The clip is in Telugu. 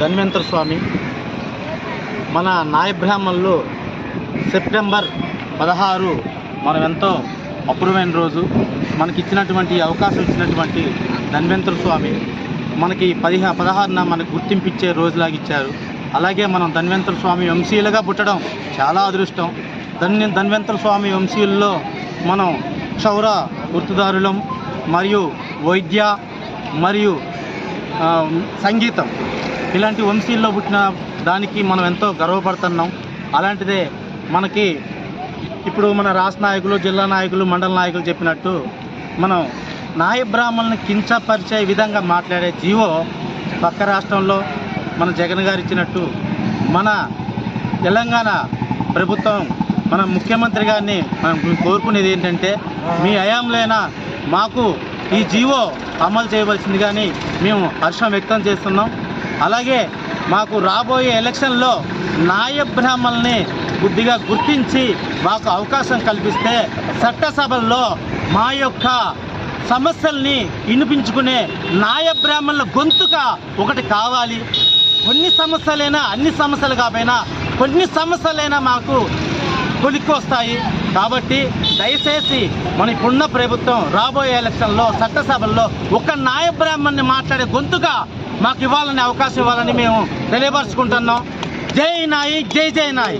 ధన్వంతర స్వామి. మన నాయ బ్రాహ్మణులు సెప్టెంబర్ పదహారు మనం ఎంతో అపూర్వమైన రోజు. మనకి ఇచ్చినటువంటి అవకాశం ఇచ్చినటువంటి ధన్వంతర స్వామి. మనకి పదిహా పదహారున మనకు గుర్తింపు ఇచ్చే రోజులాగా ఇచ్చారు. అలాగే మనం ధన్వంతర స్వామి వంశీయులుగా పుట్టడం చాలా అదృష్టం. ధన్య ధన్వంతర స్వామి వంశీయుల్లో మనం క్షౌర గుర్తుదారులం మరియు వైద్య మరియు సంగీతం. ఇలాంటి వంశీల్లో పుట్టిన దానికి మనం ఎంతో గర్వపడుతున్నాం. అలాంటిదే మనకి ఇప్పుడు మన రాష్ట్ర నాయకులు జిల్లా నాయకులు మండల నాయకులు చెప్పినట్టు మనం నాయ బ్రాహ్మణుని కించపరిచే విధంగా మాట్లాడే జీవో పక్క రాష్ట్రంలో మన జగన్ గారు ఇచ్చినట్టు మన తెలంగాణ ప్రభుత్వం మన ముఖ్యమంత్రి గారిని మనం కోరుకునేది ఏంటంటే మీ హయాంలోనా మాకు ఈ జీవో అమలు చేయవలసింది కానీ మేము హర్షం వ్యక్తం చేస్తున్నాం. అలాగే మాకు రాబోయే ఎలక్షన్లో నాయ బ్రాహ్మణ్ని బుద్ధిగా గుర్తించి మాకు అవకాశం కల్పిస్తే చట్టసభల్లో మా యొక్క సమస్యల్ని వినిపించుకునే నాయ బ్రాహ్మణుల గొంతుక ఒకటి కావాలి. కొన్ని సమస్యలైనా అన్ని సమస్యలు కాపోయినా కొన్ని సమస్యలైనా మాకు కొలిక్కొస్తాయి. కాబట్టి దయచేసి మన ఇప్పుడున్న ప్రభుత్వం రాబోయే ఎలక్షన్లో చట్టసభల్లో ఒక నాయ బ్రాహ్మణ్ణి మాట్లాడే గొంతుగా మాకు ఇవ్వాలని అవకాశం ఇవ్వాలని మేము తెలియపరుచుకుంటున్నాం. జై నాయి జై జై నాయి.